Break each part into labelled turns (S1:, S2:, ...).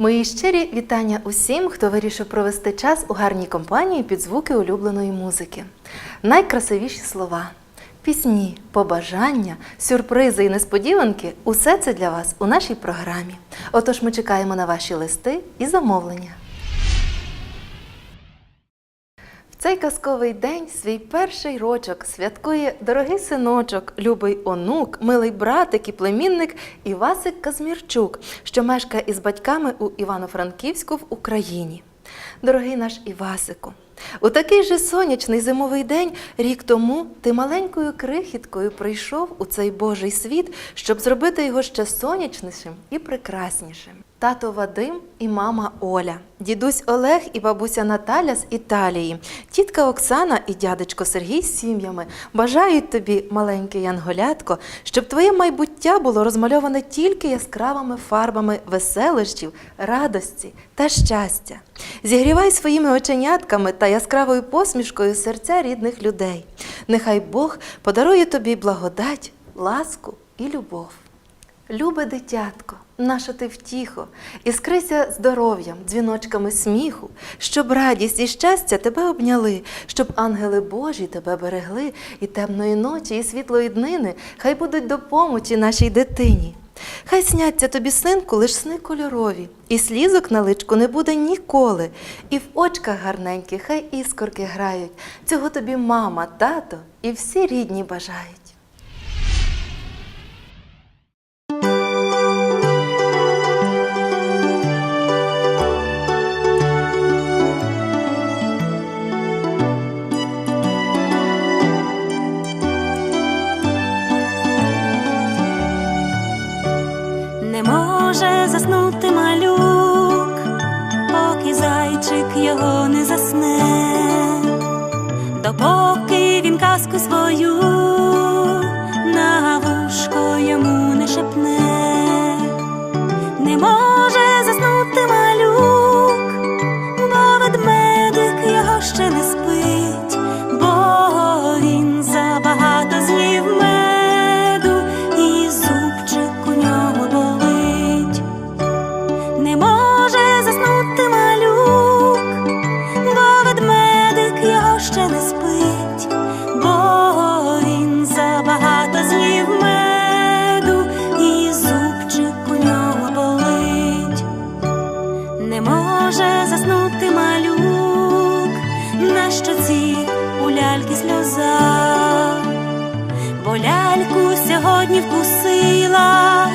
S1: Мої щирі вітання усім, хто вирішив провести час у гарній компанії під звуки улюбленої музики. Найкрасивіші слова, пісні, побажання, сюрпризи і несподіванки усе це для вас у нашій програмі. Отож, ми чекаємо на ваші листи і замовлення. Цей казковий день свій перший рочок святкує дорогий синочок, любий онук, милий братик і племінник Івасик Казмірчук, що мешкає із батьками у Івано-Франківську в Україні. Дорогий наш Івасику, у такий же сонячний зимовий день рік тому ти маленькою крихіткою прийшов у цей Божий світ, щоб зробити його ще сонячнішим і прекраснішим. Тато Вадим і мама Оля, дідусь Олег і бабуся Наталя з Італії, тітка Оксана і дядечко Сергій з сім'ями бажають тобі, маленьке янголятко, щоб твоє майбуття було розмальоване тільки яскравими фарбами веселощів, радості та щастя. Зігрівай своїми оченятками та яскравою посмішкою серця рідних людей. Нехай Бог подарує тобі благодать, ласку і любов. Любе дитятко, наша ти втіхо, іскрися здоров'ям, дзвіночками сміху, щоб радість і щастя тебе обняли, щоб ангели Божі тебе берегли, і темної ночі, і світлої днини хай будуть допомочі нашій дитині. Хай сняться тобі, синку, лиш сни кольорові, і слізок на личку не буде ніколи, і в очках гарненьких хай іскорки грають. Цього тобі мама, тато і всі рідні бажають.
S2: Зайчик його не засне, допоки щоці у ляльки сльоза, бо ляльку сьогодні вкусила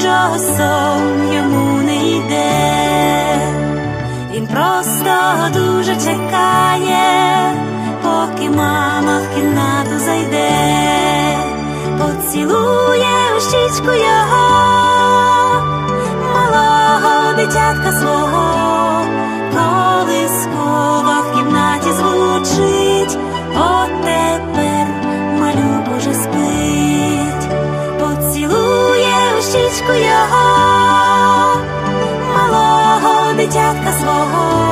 S2: що сон йому не йде. Він просто дуже чекає, поки мама в кімнату зайде, поцілує у щічку його, малого дитятка свого, щічку його, малого дитятка свого,